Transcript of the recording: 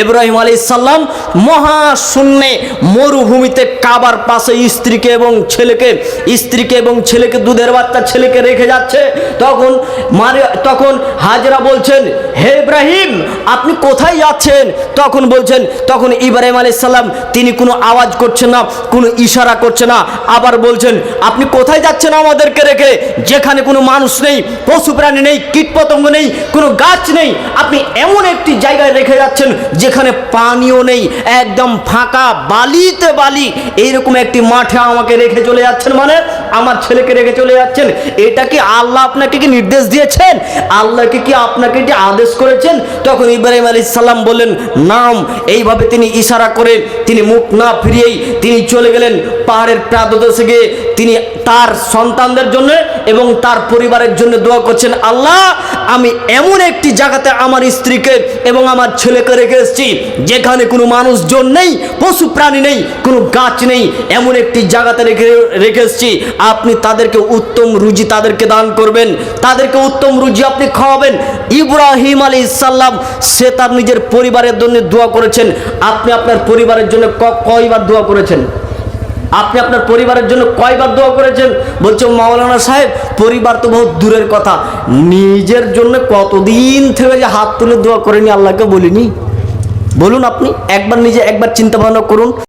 ইব্রাহিম আলী সাল্লাম মহাশূন্যে মরুভূমিতে কাবার পাশে স্ত্রীকে এবং ছেলেকে, স্ত্রীকে এবং ছেলেকে, দুধের বাচ্চা ছেলেকে রেখে যাচ্ছে। তখন মারে, তখন হাজরা বলছেন, হে ইব্রাহিম, আপনি কোথায় যাচ্ছেন? তখন বলছেন, তখন ইব্রাহিম আলী সাল্লাম তিনি কোনো আওয়াজ করছেন না, কোনো ইশারা করছে না। আবার বলছেন, আপনি কোথায় যাচ্ছেন আমাদেরকে রেখে? যেখানে কোনো মানুষ নেই, পশু প্রাণী নেই, কীটপতঙ্গ নেই, কোনো গাছ নেই। আপনি এমন একটি জায়গায় রেখে যাচ্ছেন যেখানে পানিও নেই, একদম ফাঁকা, বালিতে বালি। এইরকম একটি মাঠে আমাকে রেখে চলে যাচ্ছেন মানে? আমার ছেলেকে রেখে চলে যাচ্ছেন। এটা কি আল্লাহ আপনাকে কি নির্দেশ দিয়েছেন? আল্লাহকে কি আপনাকে কি আদেশ করেছেন? তখন ইব্রাহিম আলী সাল্লাম বললেন, নাম। এইভাবে তিনি ইশারা করে তিনি মুখ না ফিরিয়েই তিনি চলে গেলেন পাহাড়ের প্রাদদেশে গিয়ে। তিনি তার সন্তানদের জন্য এবং তার পরিবারের জন্য দোয়া করছেন, আল্লাহ, আমি এমন একটি জায়গাতে আমার স্ত্রীকে এবং আমার ছেলেকে রেখে এসেছি, যেখানে কোনো মানুষজন নেই, পশু প্রাণী নেই, কোনো গাছ নেই, এমন একটি জায়গাতে রেখে রেখে এসেছি। আপনি তাদেরকে উত্তম রুজি তাদেরকে দান করবেন, তাদেরকে উত্তম রুজি আপনি খাওয়াবেন। ইব্রাহিম আলী ইসাল্লাম সে তার নিজের পরিবারের জন্য দোয়া করেছেন। আপনি আপনার পরিবারের জন্য কয়বার দোয়া করেছেন? আপনি আপনার পরিবারের জন্য কয়বার দোয়া করেছেন? বলছে, মাওলানা সাহেব, পরিবার তো বহু দূরের কথা। নিজের জন্য কতদিন থেকে যে হাত তুলে দোয়া করেনি, আল্লাহকে বলিনি? বলুন আপনি, একবার নিজে একবার চিন্তা ভাবনা করুন।